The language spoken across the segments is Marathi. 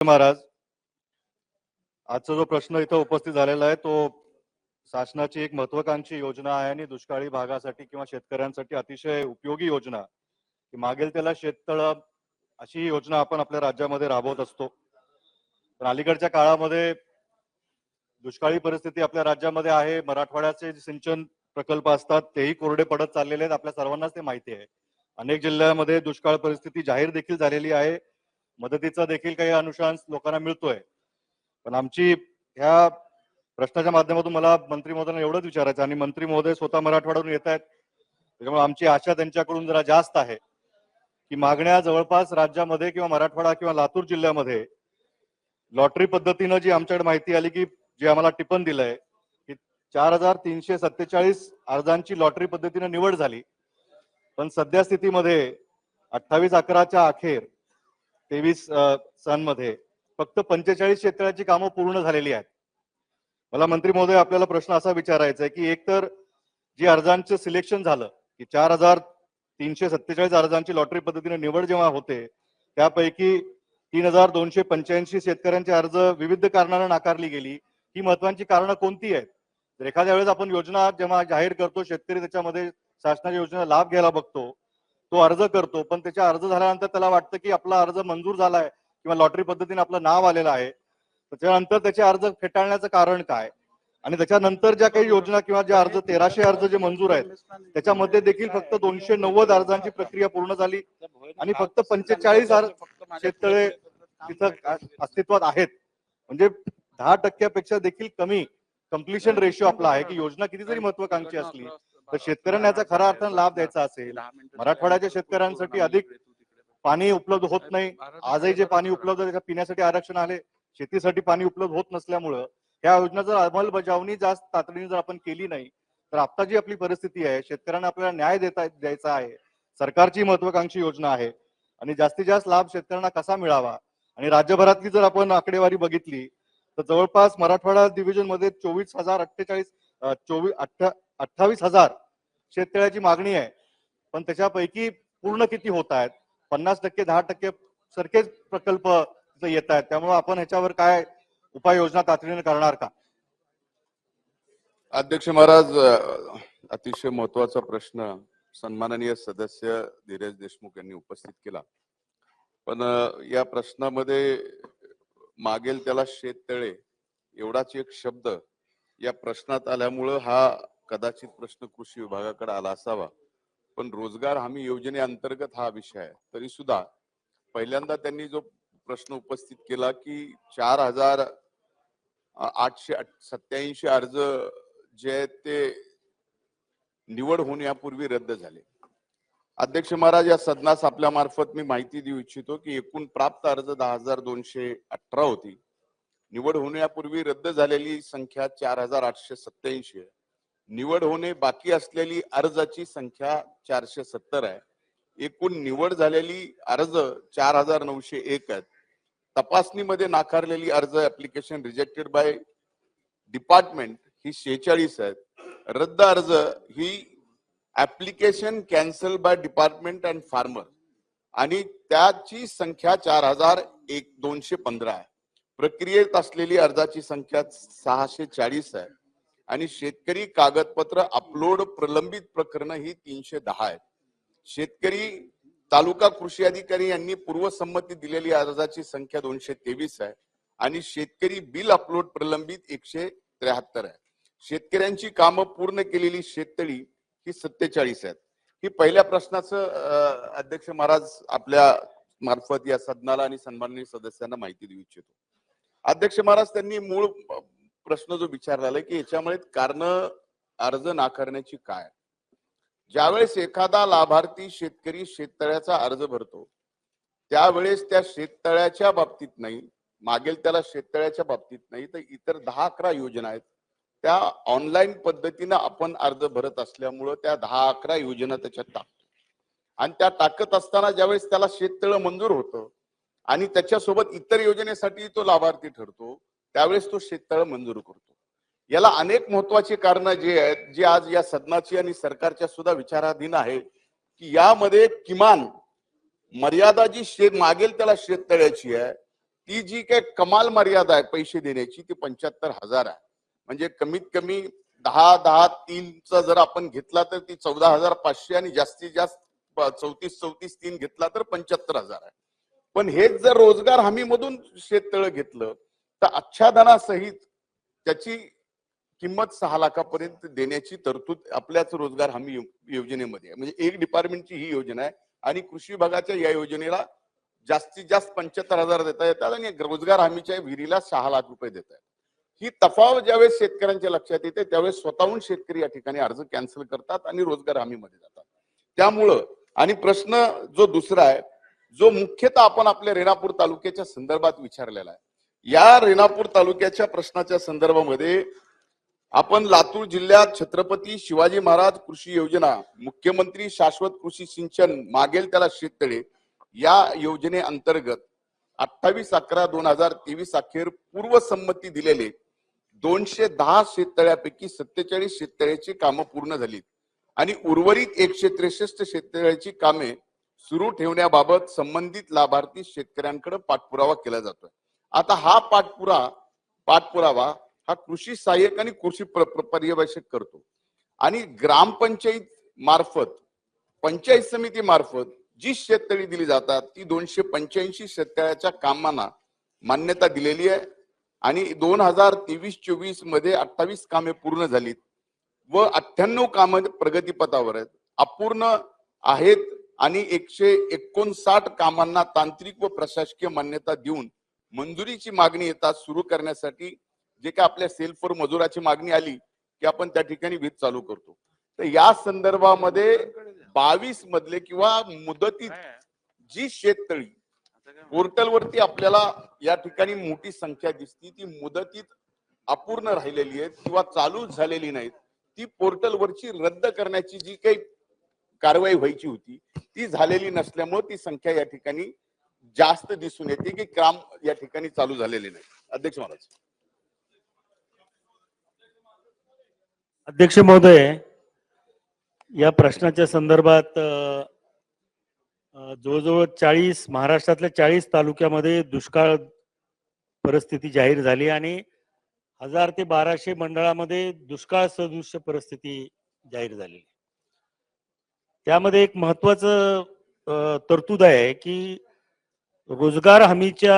महाराज आजचा जो प्रश्न इथं उपस्थित झालेला आहे तो शासनाची एक महत्वाकांक्षी योजना आहे आणि दुष्काळी भागासाठी किंवा शेतकऱ्यांसाठी अतिशय उपयोगी योजना. की मागेल त्याला शेततळ अशी योजना आपण आपल्या राज्यामध्ये राबवत असतो. पण अलीकडच्या काळामध्ये दुष्काळी परिस्थिती आपल्या राज्यामध्ये आहे मराठवाड्याचे सिंचन प्रकल्प असतात तेही कोरडे पडत चाललेले आहेत आपल्या सर्वांनाच ते माहिती आहे. अनेक जिल्ह्यामध्ये दुष्काळ परिस्थिती जाहीर देखील झालेली आहे. मदतीचा देखील काही अनुशंस लोकांना मिळतोय. पण आमची ह्या प्रश्नाच्या माध्यमातून मला मंत्री महोदयांना एवढंच विचारायचं आणि मंत्री महोदय स्वतः मराठवाड्यावरून येत आहेत. त्याच्यामुळे आमची आशा त्यांच्याकडून जरा जास्त आहे की मागण्या जवळपास राज्यामध्ये किंवा मराठवाडा किंवा लातूर जिल्ह्यामध्ये लॉटरी पद्धतीनं जी आमच्याकडे माहिती आली की जे आम्हाला टिपण दिलंय की चार हजार तीनशे सत्तेचाळीस अर्जांची लॉटरी पद्धतीनं निवड झाली. पण सध्या स्थितीमध्ये अठ्ठावीस अकराच्या अखेर तेवीस सनमध्ये फक्त पंचेचाळीस शेतकऱ्याची कामं पूर्ण झालेली आहेत. मला मंत्री महोदय आपल्याला प्रश्न असा विचारायचा आहे की एकतर जी अर्जांचं सिलेक्शन झालं की चार हजार तीनशे सत्तेचाळीस अर्जांची लॉटरी पद्धतीने निवड जेव्हा होते त्यापैकी तीन हजार दोनशे पंच्याऐंशी शेतकऱ्यांचे अर्ज विविध कारणांना नाकारली गेली. ही महत्वाची कारणं कोणती आहेत? तर एखाद्या वेळेस आपण योजना जेव्हा जाहीर करतो शेतकरी त्याच्यामध्ये शासनाच्या योजना लाभ घ्यायला बघतो तो अर्ज करतो पण त्याच्या अर्ज झाल्यानंतर त्याला वाटतं की आपला अर्ज मंजूर झालाय किंवा लॉटरी पद्धतीने आपलं नाव आलेलं आहे. त्याच्यानंतर त्याचे अर्ज फेटाळण्याचं कारण काय? आणि त्याच्यानंतर ज्या काही योजना किंवा जे अर्ज तेराशे अर्ज जे मंजूर आहेत त्याच्यामध्ये देखील फक्त दोनशे नव्वद अर्जांची प्रक्रिया पूर्ण झाली आणि फक्त 45 अर्ज शेततळे तिथं अस्तित्वात आहेत. म्हणजे दहा टक्क्यापेक्षा देखील कमी कम्प्लिशन रेशो आपला आहे की योजना किती जरी महत्वाकांक्षी असली. तर शेतकऱ्यांना याचा खरा अर्थ लाभ द्यायचा असेल. मराठवाड्याच्या शेतकऱ्यांसाठी अधिक पाणी उपलब्ध होत नाही. आजही जे पाणी उपलब्ध त्याच्या पिण्यासाठी आरक्षण आले. शेतीसाठी पाणी उपलब्ध होत नसल्यामुळं या योजना जर अंमलबजावणी जास्त तातडीने जर आपण केली नाही तर आता जी आपली परिस्थिती आहे शेतकऱ्यांना आपल्याला न्याय देता द्यायचा आहे. सरकारची महत्वाकांक्षी योजना आहे. आणि जास्तीत जास्त लाभ शेतकऱ्यांना कसा मिळावा? आणि राज्यभरातली जर आपण आकडेवारी बघितली तर जवळपास मराठवाडा डिव्हिजनमध्ये चोवीस हजार अठ्ठेचाळीस चोवीस अठ्ठा अठ्ठावीस हजार शेततळ्याची मागणी आहे. पण त्याच्यापैकी पूर्ण किती होत आहेत? पन्नास टक्के दहा टक्के सारखेच प्रकल्प येत आहेत त्यामुळे आपण ह्याच्यावर काय उपाययोजना तातडीने करणार का? अध्यक्ष महाराज अतिशय महत्त्वाचा प्रश्न सन्माननीय सदस्य धीरज देशमुख यांनी उपस्थित केला. पण या प्रश्नामध्ये मागेल त्याला शेततळे एवढाच एक शब्द या प्रश्नात आल्यामुळं हा कदाचित प्रश्न कृषी विभागाकडे आला असावा. पण रोजगार हमी योजनेअंतर्गत हा विषय आहे. तरी सुद्धा पहिल्यांदा त्यांनी जो प्रश्न उपस्थित केला की चार हजार आठशे सत्याऐंशी अर्ज जे आहेत ते निवड होण्यापूर्वी रद्द झाले. अध्यक्ष महाराज या सदनास आपल्या मार्फत मी माहिती देऊ इच्छितो की एकूण प्राप्त अर्ज दहा हजार दोनशे अठरा होती. निवड होण्यापूर्वी रद्द झालेली संख्या चार हजार आठशे सत्याऐंशी आहे. निवड होणे बाकी असलेली अर्जाची संख्या चारशे सत्तर आहे. एकूण निवड झालेली अर्ज चार हजार नऊशे एक आहेत. तपासणीमध्ये नाकारलेली अर्ज ऍप्लिकेशन रिजेक्टेड बाय डिपार्टमेंट ही शेहेचाळीस आहेत. रद्द अर्ज ही application cancel by department and farmer आणि त्याची संख्या चार हजार एक दोनशे पंधरा आहे. प्रक्रियेत असलेली अर्जाची संख्या सहाशे चाळीस आहे. आणि शेतकरी कागदपत्र अपलोड प्रलंबित प्रकरण ही तीनशे दहा आहेत. शेतकरी तालुका कृषी अधिकारी यांनी पूर्वसंमती दिलेली अर्जाची संख्या दोनशे तेवीस आहे आणि शेतकरी बिल अपलोड प्रलंबित एकशे त्र्याहत्तर आहे. शेतकऱ्यांची कामं पूर्ण केलेली शेततळी ही सत्तेचाळीस आहेत. ही पहिल्या प्रश्नाचं अं, अध्यक्ष महाराज आपल्या मार्फत या सदनाला आणि सन्माननीय सदस्यांना माहिती देऊ इच्छितो. अध्यक्ष महाराज त्यांनी मूळ प्रश्न जो विचारलेला की याच्यामुळे कारण अर्ज नाकारण्याची काय? ज्यावेळेस एखादा लाभार्थी शेतकरी शेततळ्याचा अर्ज भरतो त्यावेळेस त्या शेततळ्याच्या बाबतीत नाही मागेल त्याला शेततळ्याच्या बाबतीत नाही तर इतर दहा अकरा योजना आहेत. त्या ऑनलाईन पद्धतीनं आपण अर्ज भरत असल्यामुळं त्या दहा अकरा योजना त्याच्यात टाकतो. आणि त्या टाकत असताना ज्यावेळेस त्याला शेततळ मंजूर होतं आणि त्याच्यासोबत इतर योजनेसाठी तो लाभार्थी ठरतो त्यावेळेस तो शेततळ मंजूर करतो. याला अनेक महत्वाची कारण जे आहेत जी आज या सदनाची आणि सरकारच्या सुद्धा विचाराधीन आहे की यामध्ये किमान मर्यादा जी शेत मागेल त्याला शेततळ्याची आहे ती जी काय कमाल मर्यादा आहे पैसे देण्याची ती पंच्याहत्तर हजार आहे. म्हणजे कमीत कमी दहा दहा तीनचा जर आपण घेतला तर ती चौदा हजार पाचशे आणि जास्तीत जास्त चौतीस चौतीस तीन घेतला तर पंच्याहत्तर हजार आहे. पण हेच जर रोजगार हमी मधून शेततळ घेतलं तर आच्छादनासहित त्याची किंमत सहा लाखापर्यंत देण्याची तरतूद आपल्याच रोजगार हमी योजनेमध्ये म्हणजे एक डिपार्टमेंटची ही योजना आहे आणि कृषी विभागाच्या या योजनेला जास्तीत जास्त पंच्याहत्तर हजार देता येतात आणि रोजगार हमीच्या विहिरीला सहा लाख रुपये देत आहेत ही तफावत ज्यावेळेस शेतकऱ्यांच्या लक्षात येते त्यावेळेस स्वतःहून शेतकरी या ठिकाणी अर्ज कॅन्सल करतात आणि रोजगार हमीमध्ये जातात. त्यामुळं आणि प्रश्न जो दुसरा आहे जो मुख्यतः आपण आपल्या रेणापूर तालुक्याच्या संदर्भात विचारलेला आहे या रेणापूर तालुक्याच्या प्रश्नाच्या संदर्भामध्ये आपण लातूर जिल्ह्यात छत्रपती शिवाजी महाराज कृषी योजना मुख्यमंत्री शाश्वत कृषी सिंचन मागेल त्याला शेततळे या योजनेअंतर्गत अठ्ठावीस अकरा दोन हजार तेवीस अखेर पूर्वसंमती दिलेले दोनशे दहा शेततळ्यापैकी सत्तेचाळीस शेततळ्याची कामं पूर्ण झाली आणि उर्वरित एकशे त्रेसष्ट शेततळ्याची कामे सुरू ठेवण्याबाबत संबंधित लाभार्थी शेतकऱ्यांकडे पाठपुरावा केला जातोय. आता हा पाठपुरा पाठपुरावा हा कृषी सहाय्यक आणि कृषी पर्यवेक्षक करतो. आणि ग्रामपंचायत मार्फत पंचायत समिती मार्फत जी शेततळी दिली जातात ती दोनशे पंच्याऐंशी शेततळ्याच्या कामांना मान्यता दिलेली आहे. आणि दोन हजार तेवीस चोवीसमध्ये अठ्ठावीस कामे पूर्ण झालीत व अठ्ठ्याण्णव कामं प्रगतीपथावर आहेत. अपूर्ण आहेत आणि एकशे एकोणसाठ कामांना तांत्रिक व प्रशासकीय मान्यता देऊन मंजुरीची मागणी येतात सुरू करण्यासाठी जे काय आपल्या सेल्फवर मजुराची मागणी आली की आपण त्या ठिकाणी वीज चालू करतो. तर या संदर्भामध्ये बावीस मधले किंवा मुदतीत जी शेततळी पोर्टलवरती आपल्याला या ठिकाणी मोठी संख्या दिसती ती मुदतीत अपूर्ण राहिलेली आहेत किंवा चालू झालेली नाहीत ती पोर्टलवरची रद्द करण्याची जी काही कारवाई व्हायची होती ती झालेली नसल्यामुळे ती संख्या या ठिकाणी जास्त दिसून येते की काम या ठिकाणी चालू झालेले नाही. अध्यक्ष महाराज. अध्यक्ष महोदय या प्रश्नाच्या संदर्भात जवळजवळ चाळीस महाराष्ट्रातल्या चाळीस तालुक्यामध्ये दुष्काळ परिस्थिती जाहीर झाली आणि हजार ते बाराशे मंडळामध्ये दुष्काळ सदृश्य परिस्थिती जाहीर झालेली. त्यामध्ये एक महत्वाचं तरतूद आहे की रोजगार हमीच्या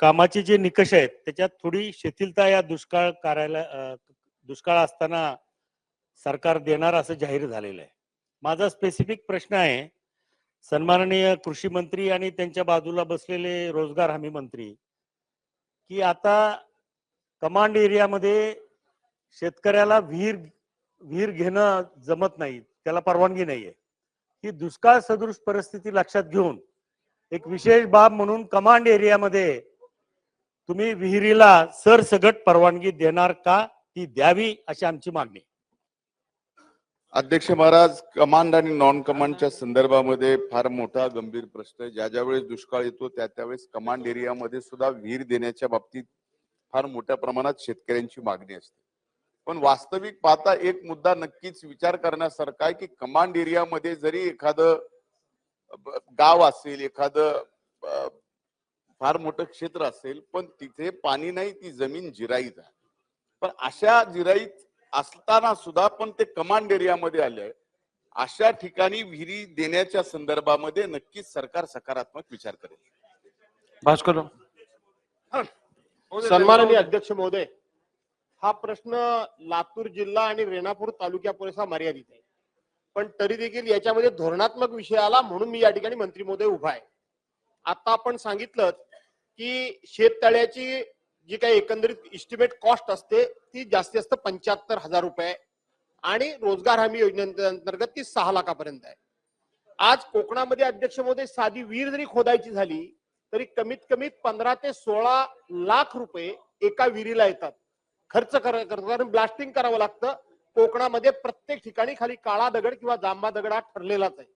कामाचे जे निकष आहेत त्याच्यात थोडी शिथिलता या दुष्काळ कार्यालय दुष्काळ असताना सरकार देणार असं जाहीर झालेलं आहे. माझा स्पेसिफिक प्रश्न आहे सन्माननीय कृषी मंत्री आणि त्यांच्या बाजूला बसलेले रोजगार हमी मंत्री की आता कमांड एरियामध्ये शेतकऱ्याला विहीर विहीर घेणं जमत नाही त्याला परवानगी नाहीये. ही दुष्काळ सदृश परिस्थिती लक्षात घेऊन एक विशेष बाब म्हणून कमांड एरियामध्ये तुम्ही विहिरीला सरसगट परवानगी देणार का ती द्यावी अशी आमची मागणी. अध्यक्ष महाराज कमांड आणि नॉन कमांडच्या संदर्भामध्ये फार मोठा गंभीर प्रश्न आहे. ज्या ज्या वेळेस दुष्काळ येतो त्या त्यावेळेस कमांड एरियामध्ये सुद्धा विहीर देण्याच्या बाबतीत फार मोठ्या प्रमाणात शेतकऱ्यांची मागणी असते. पण वास्तविक पाहता एक मुद्दा नक्कीच विचार करण्यासारखा आहे की कमांड एरियामध्ये जरी एखादं गाव असेल एखादं फार मोठं क्षेत्र असेल पण तिथे पाणी नाही ती जमीन जिराईत आहे. पण अशा जिराईत असताना सुद्धा पण ते कमांड एरियामध्ये आले अशा ठिकाणी विहिरी देण्याच्या संदर्भामध्ये नक्कीच सरकार सकारात्मक विचार करेल. भास्कर सन्माननीय अध्यक्ष महोदय हा प्रश्न लातूर जिल्हा आणि रेणापूर तालुक्यापुरेसा मर्यादित आहे. पण तरी देखील याच्यामध्ये धोरणात्मक विषय आला म्हणून मी या ठिकाणी मंत्री महोदय उभा आहे. आता आपण सांगितलं की शेततळ्याची जी काही एकंदरीत इस्टिमेट कॉस्ट असते ती जास्तीत जास्त पंच्याहत्तर हजार रुपये आणि रोजगार हमी योजनेअंतर्गत ती सहा लाखापर्यंत आहे. आज कोकणामध्ये अध्यक्ष मोदी साधी विहीर जरी खोदायची झाली तरी कमीत कमी पंधरा ते सोळा लाख रुपये एका विहिरीला येतात. खर्च करा करतो कारण ब्लास्टिंग करावं लागतं. कोकणामध्ये प्रत्येक ठिकाणी खाली काळा दगड किंवा जांबा दगड हा ठरलेलाच आहे.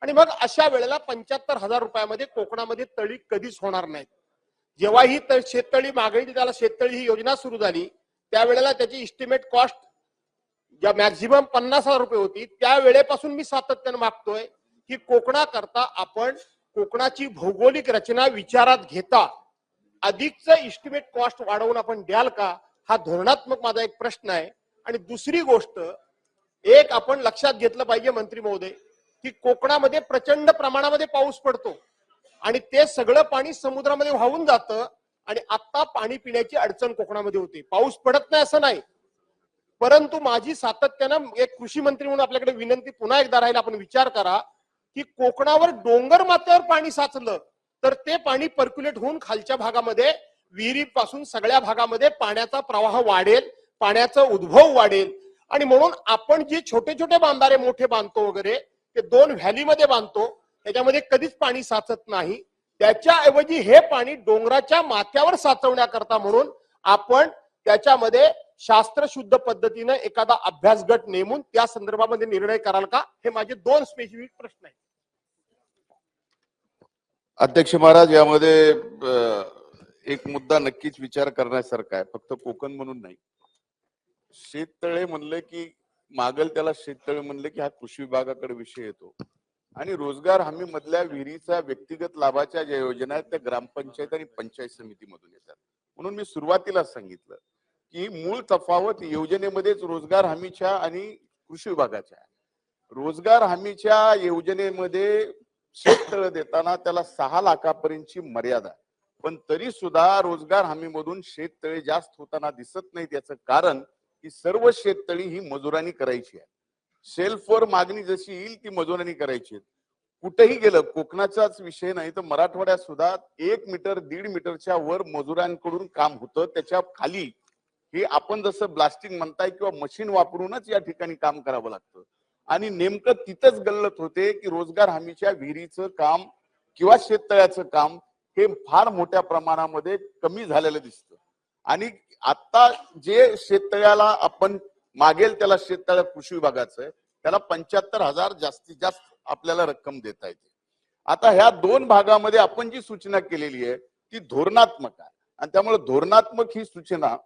आणि मग अशा वेळेला पंच्याहत्तर हजार रुपयामध्ये कोकणामध्ये तळी कधीच होणार नाहीत. जेव्हा ही त- शेततळी मागणी त्याला शेततळी ही योजना सुरू झाली त्यावेळेला त्याची इस्टिमेट कॉस्ट ज्या मॅक्झिमम पन्नास हजार रुपये होती त्या वेळेपासून मी सातत्याने मागतोय की कोकणाकरता आपण कोकणाची भौगोलिक रचना विचारात घेता अधिकचं इस्टिमेट कॉस्ट वाढवून आपण द्याल का हा धोरणात्मक माझा एक प्रश्न आहे. आणि दुसरी गोष्ट एक आपण लक्षात घेतलं पाहिजे मंत्री महोदय की कोकणामध्ये प्रचंड प्रमाणामध्ये पाऊस पडतो आणि ते सगळं पाणी समुद्रामध्ये वाहून जातं आणि आता पाणी पिण्याची अडचण कोकणामध्ये होते. पाऊस पडत नाही असं नाही. परंतु माझी सातत्यानं एक कृषी मंत्री म्हणून आपल्याकडे विनंती पुन्हा एकदा राहील आपण विचार करा की कोकणावर डोंगर माथ्यावर पाणी साचलं तर ते पाणी पर्क्युलेट होऊन खालच्या भागामध्ये विहिरीपासून सगळ्या भागामध्ये पाण्याचा प्रवाह वाढेल. पाण्याचा उद्भव वाढेल. आणि म्हणून आपण जे छोटे छोटे बांधारे मोठे बांधतो वगैरे ते दोन व्हॅलीमध्ये बांधतो. त्याच्यामध्ये कधीच पाणी साचत नाही. त्याच्याऐवजी हे पाणी डोंगराच्या माथ्यावर साचवण्याकरता म्हणून आपण त्याच्यामध्ये शास्त्रशुद्ध पद्धतीनं एखादा अभ्यास गट नेमून त्या संदर्भामध्ये निर्णय कराल का? हे माझे दोन स्पेसिफिक प्रश्न आहेत. अध्यक्ष महाराज यामध्ये एक मुद्दा नक्कीच विचार करण्यासारखा आहे. फक्त कोकण म्हणून नाही. शेततळे म्हणले की मागल त्याला शेततळे म्हणले की हा कृषी विभागाकडे विषय येतो. आणि रोजगार हमी मधल्या विहिरीचा व्यक्तिगत लाभाच्या ज्या योजना आहेत त्या ग्रामपंचायत आणि पंचायत समितीमधून येतात. म्हणून मी सुरुवातीला सांगितलं की मूळ तफावत योजनेमध्येच रोजगार हमीच्या आणि कृषी विभागाच्या. आहे. रोजगार हमीच्या योजनेमध्ये शेततळ देताना त्याला सहा लाखापर्यंतची मर्यादा. पण तरी सुद्धा रोजगार हमीमधून शेततळे जास्त होताना दिसत नाहीत याचं कारण की सर्व शेततळी ही मजुरांनी करायची आहे सेल्फवर मागणी जशी येईल ती मजुरांनी करायची आहे. कुठेही गेलं कोकणाचाच विषय नाही तर मराठवाड्यात सुद्धा एक मीटर दीड मीटरच्या वर मजुरांकडून काम होतं. त्याच्याखाली हे आपण जसं ब्लास्टिंग म्हणताय किंवा मशीन वापरूनच या ठिकाणी काम करावं लागतं. आणि नेमकं तिथंच गल्लत होते की रोजगार हमीच्या विहिरीचं काम किंवा शेततळ्याचं काम हे फार मोठ्या प्रमाणामध्ये कमी झालेलं दिसतं. आणि आता जे शेततळ्याला आपण मागेल त्याला शेततळ्या कृषी विभागाचं त्याला पंच्याहत्तर हजार जास्तीत जास्त आपल्याला रक्कम देता येते. आता ह्या दोन भागामध्ये आपण जी सूचना केलेली आहे ती धोरणात्मक आहे. आणि त्यामुळे धोरणात्मक ही सूचना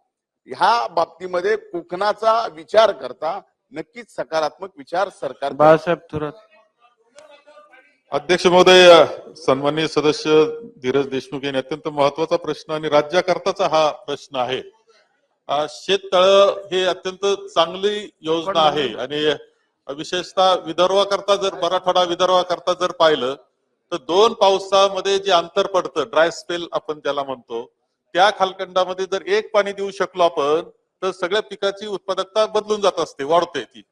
ह्या बाबतीमध्ये कोकणाचा विचार करता नक्कीच सकारात्मक विचार सरकार बाळासाहेब थोरात. अध्यक्ष महोदय सन्माननीय सदस्य धीरज देशमुख यांनी अत्यंत महत्त्वाचा प्रश्न आणि राज्याकरताचा हा प्रश्न आहे. शेततळ हे अत्यंत चांगली योजना आहे आणि विशेषतः विदर्भाकरता जर मराठवाडा विदर्भाकरता जर पाहिलं तर दोन पावसामध्ये जे अंतर पडतं ड्राय स्पेल आपण त्याला म्हणतो त्या खालखंडामध्ये जर एक पाणी देऊ शकलो आपण तर सगळ्या पिकाची उत्पादकता बदलून जात असते वाढते ती.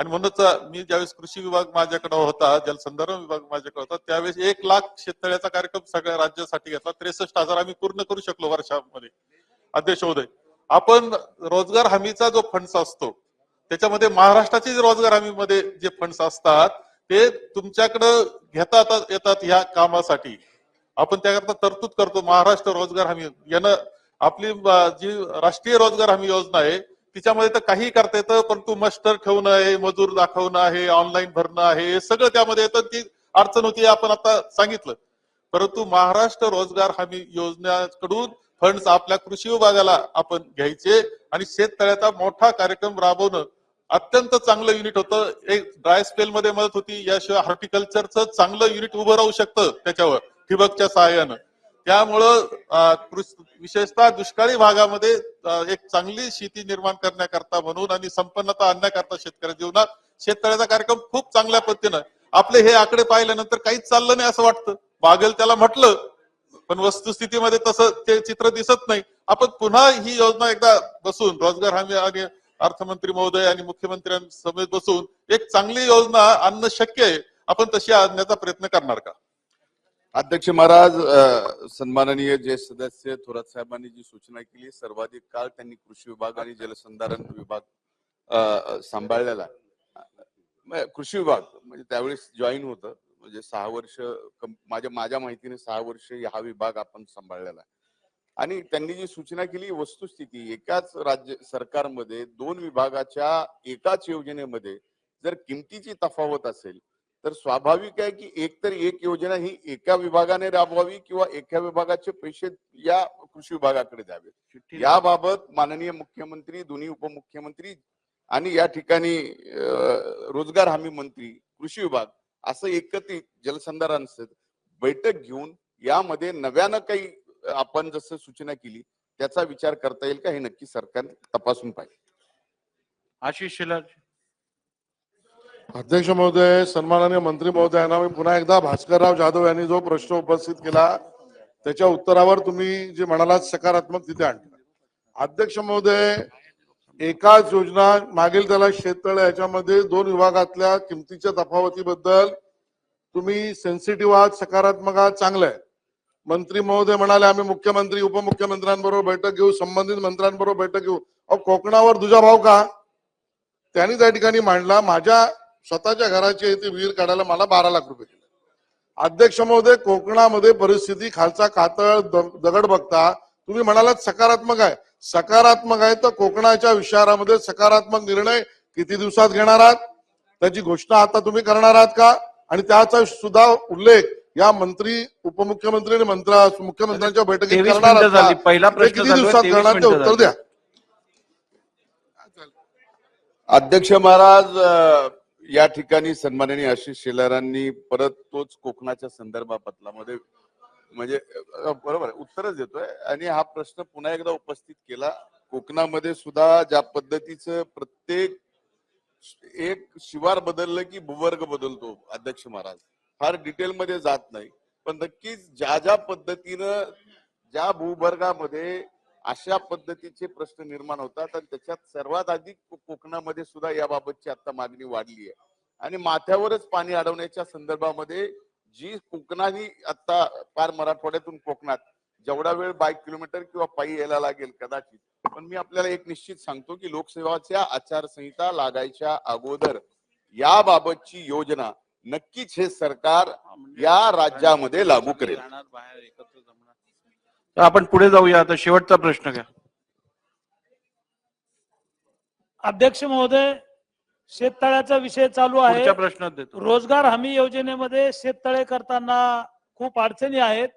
आणि म्हणूनच मी ज्यावेळेस कृषी विभाग माझ्याकडे होता जलसंधारण विभाग माझ्याकडे होता त्यावेळेस एक लाख शेततळ्याचा कार्यक्रम सगळ्या राज्यासाठी घेतला. त्रेसष्ट हजार आम्ही पूर्ण करू शकलो वर्षामध्ये. अध्यक्ष उदय आपण रोजगार हमीचा जो फंड्स असतो त्याच्यामध्ये महाराष्ट्राचे जे रोजगार हमीमध्ये जे फंड्स असतात ते तुमच्याकडं घेता येतात ह्या कामासाठी. आपण त्याकरता तरतूद करतो महाराष्ट्र रोजगार हमी यानं आपली जी राष्ट्रीय रोजगार हमी योजना आहे तिच्यामध्ये तर काही करता येतं परंतु मस्टर ठेवणं आहे मजूर दाखवणं आहे ऑनलाईन भरणं आहे हे सगळं त्यामध्ये येतं. ती अडचण होती आपण आता सांगितलं. परंतु महाराष्ट्र रोजगार हमी योजनेकडून फंड्स आपल्या कृषी विभागाला आपण घ्यायचे आणि शेततळ्याचा मोठा कार्यक्रम राबवणं अत्यंत चांगलं युनिट होतं. एक ड्राय स्पेल मध्ये मदत होती. याशिवाय हॉर्टिकल्चरचं चांगलं युनिट उभं राहू शकतं त्याच्यावर ठिबकच्या सहाय्यानं. त्यामुळं विशेषतः दुष्काळी भागामध्ये एक चांगली शेती निर्माण करण्याकरता म्हणून आणि संपन्नता आणण्याकरता शेतकऱ्या जीवनात शेततळ्याचा कार्यक्रम खूप चांगल्या पद्धतीनं आपले हे आकडे पाहिल्यानंतर काहीच चाललं नाही असं वाटतं. बागेल त्याला म्हटलं पण वस्तुस्थितीमध्ये तसं ते चित्र दिसत नाही. आपण पुन्हा ही योजना एकदा बसून रोजगार हमी आणि अर्थमंत्री महोदय आणि मुख्यमंत्र्यांसमेत बसून एक चांगली योजना आणणं शक्य आहे. आपण तशी आणण्याचा प्रयत्न करणार का? अध्यक्ष महाराज सन्माननीय ज्येष्ठ सदस्य थोरात साहेबांनी जी सूचना केली सर्वाधिक काळ त्यांनी कृषी विभाग आणि जलसंधारण विभाग सांभाळलेला कृषी विभाग म्हणजे त्यावेळेस जॉईन होतं. म्हणजे सहा वर्ष माझ्या माझ्या माहितीने सहा वर्ष हा विभाग आपण सांभाळलेला आहे. आणि त्यांनी जी सूचना केली वस्तुस्थिती एकाच राज्य सरकारमध्ये दोन विभागाच्या एकाच योजनेमध्ये जर किमतीची तफावत असेल तर स्वाभाविक आहे की एकतर एक योजना ही एका विभागाने राबवावी किंवा एका विभागाचे पैसे या कृषी विभागाकडे द्यावे. याबाबत माननीय मुख्यमंत्री दोन्ही उपमुख्यमंत्री आणि या ठिकाणी रोजगार हमी मंत्री कृषी विभाग असं एकत्रित जलसंधारण बैठक घेऊन यामध्ये नव्यानं काही आपण जसं सूचना केली त्याचा विचार करता येईल का हे नक्की सरकार तपासून पाहिजे आशिष शेलार. अध्यक्ष महोदय सन्माननीय मंत्री महोदयांना मी पुन्हा एकदा भास्करराव जाधव यांनी जो प्रश्न उपस्थित केला त्याच्या उत्तरावर तुम्ही जे म्हणालात सकारात्मक तिथे आणलं. अध्यक्ष महोदय एकाच योजना मागील त्याला शेततळ याच्यामध्ये दोन विभागातल्या किमतीच्या तफावतीबद्दल तुम्ही सेन्सिटिव्ह आहात सकारात्मक आहात चांगलं आहे. मंत्री महोदय म्हणाले आम्ही मुख्यमंत्री उपमुख्यमंत्र्यांबरोबर बैठक घेऊ संबंधित मंत्र्यांबरोबर बैठक घेऊ. अहो कोकणावर दुजाभाव का? त्यांनी त्या ठिकाणी मांडला. माझ्या स्वतःच्या घराची इथे विहीर काढायला मला बारा लाख रुपये दिले अध्यक्ष महोदय कोकणामध्ये परिस्थिती खालचा कातळ दगड बघता तुम्ही म्हणालात सकारात्मक आहे. सकारात्मक आहे तर कोकणाच्या विचारामध्ये सकारात्मक निर्णय किती दिवसात घेणार आहात? त्याची घोषणा आता तुम्ही करणार आहात का? आणि त्याचा सुद्धा उल्लेख या मंत्री उपमुख्यमंत्री आणि मंत्र मुख्यमंत्र्यांच्या बैठकीत करणार आहात ते किती दिवसात करणार ते उत्तर. द्या. अध्यक्ष महाराज या ठिकाणी सन्माननीय आशिष शेलारांनी परत तोच कोकणाच्या संदर्भापत्रामध्ये म्हणजे बरोबर उत्तरच देतोय. आणि हा प्रश्न पुन्हा एकदा उपस्थित केला. कोकणामध्ये सुद्धा ज्या पद्धतीचं प्रत्येक एक शिवार बदललं की भूवर्ग बदलतो अध्यक्ष महाराज. फार डिटेलमध्ये जात नाही. पण नक्कीच ज्या ज्या पद्धतीनं ज्या भूवर्गामध्ये अशा पद्धतीचे प्रश्न निर्माण होतात आणि त्याच्यात सर्वात अधिक कोकणामध्ये सुद्धा याबाबतची आता मागणी वाढली आहे. आणि माथ्यावरच पाणी अडवण्याच्या संदर्भामध्ये जी कोकणाने आता पार मराठवाड्यातून कोकणात जेवढा वेळ बाईक किलोमीटर किंवा पायी यायला लागेल कदाचित पण मी आपल्याला एक निश्चित सांगतो की लोकसेवाच्या आचारसंहिता लागायच्या अगोदर याबाबतची योजना नक्कीच हे सरकार या राज्यामध्ये लागू करेल. तर आपण पुढे जाऊया. आता शेवटचा प्रश्न घ्या. अध्यक्ष महोदय शेततळ्याचा विषय चालू आहे. पुढच्या प्रश्नात देतो. रोजगार हमी योजनेमध्ये शेततळे करताना खूप अडचणी आहेत.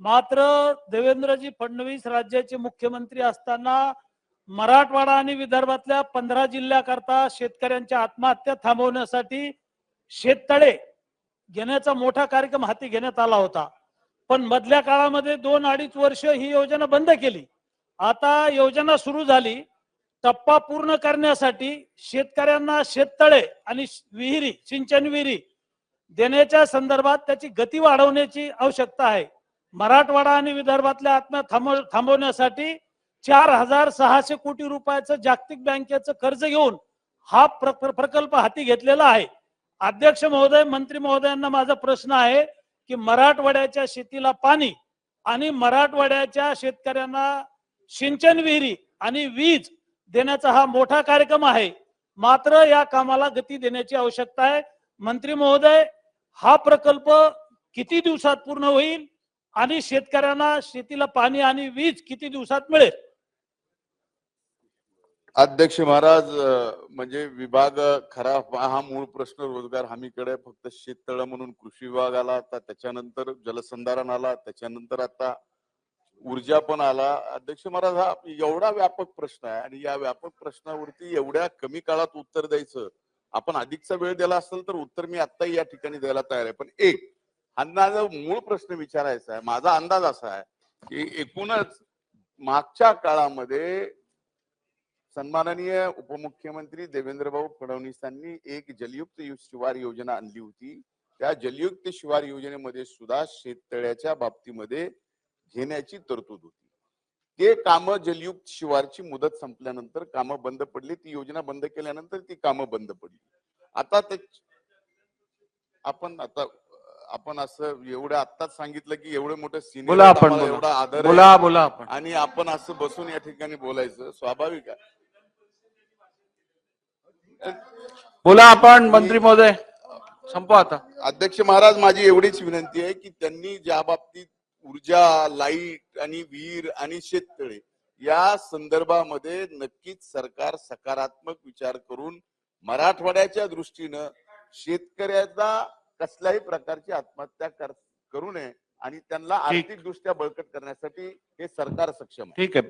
मात्र देवेंद्रजी फडणवीस राज्याचे मुख्यमंत्री असताना मराठवाडा आणि विदर्भातल्या पंधरा जिल्ह्याकरता शेतकऱ्यांच्या आत्महत्या थांबवण्यासाठी शेततळे घेण्याचा मोठा कार्यक्रम हाती घेण्यात आला होता. पण मधल्या काळामध्ये दोन अडीच वर्ष ही योजना बंद केली. आता योजना सुरू झाली. टप्पा पूर्ण करण्यासाठी शेतकऱ्यांना शेततळे आणि विहिरी सिंचन विहिरी देण्याच्या संदर्भात त्याची गती वाढवण्याची आवश्यकता आहे. मराठवाडा आणि विदर्भातल्या आत्म्या थांबव थांबवण्यासाठी चार हजार सहाशे कोटी रुपयाचं जागतिक बँकेचं कर्ज घेऊन हा प्र- प्रकल्प हाती घेतलेला आहे. अध्यक्ष महोदय मंत्री महोदयांना माझा प्रश्न आहे की मराठवाड्याच्या शेतीला पाणी आणि मराठवाड्याच्या शेतकऱ्यांना सिंचन विहिरी आणि वीज देण्याचा हा मोठा कार्यक्रम आहे. मात्र या कामाला गती देण्याची आवश्यकता आहे. मंत्री महोदय हा प्रकल्प किती दिवसात पूर्ण होईल आणि शेतकऱ्यांना शेतीला पाणी आणि वीज किती दिवसात मिळेल? अध्यक्ष महाराज म्हणजे विभाग खरा हा मूळ प्रश्न रोजगार हमीकडे फक्त शेततळ म्हणून कृषी विभाग आला आता त्याच्यानंतर जलसंधारण आला त्याच्यानंतर आता ऊर्जा पण आला. अध्यक्ष महाराज हा एवढा व्यापक प्रश्न आहे आणि या व्यापक प्रश्नावरती एवढ्या कमी काळात उत्तर द्यायचं आपण अधिकचा वेळ दिला असेल तर उत्तर मी आत्ताही या ठिकाणी द्यायला तयार आहे. पण एक अंदाज मूळ प्रश्न विचारायचा आहे माझा अंदाज असा आहे की एकूणच मागच्या काळामध्ये सन्माननीय उपमुख्यमंत्री देवेंद्रभाऊ फडणवीसांनी एक जलयुक्त शिवार योजना आणली होती. त्या जलयुक्त शिवार योजनेमध्ये सुद्धा शेततळ्याच्या बाबतीमध्ये घेण्याची तरतूद होती. ते कामं जलयुक्त शिवारची मुदत संपल्यानंतर कामं बंद पडली. ती योजना बंद केल्यानंतर ती कामं बंद पडली. आता ते आपण आता आपण असं एवढं आत्ताच सांगितलं की एवढं मोठं बोला. एवढा आदर. बोला आणि आपण असं बसून या ठिकाणी बोलायचं. स्वाभाविक आहे. बोला आपण मंत्री महोदय. संपवा आता. अध्यक्ष महाराज माझी एवढीच विनंती आहे की त्यांनी ज्या बाबतीत ऊर्जा लाइट आणि विहीर आणि शेततळे या संदर्भामध्ये नक्कीच सरकार सकारात्मक विचार करून मराठवाड्याच्या दृष्टीनं शेतकऱ्याचा कसल्याही प्रकारची आत्महत्या कर- नये आणि त्यांना ठीक. आर्थिक दृष्ट्या बळकट करण्यासाठी हे सरकार सक्षम आहे. ठीक आहे.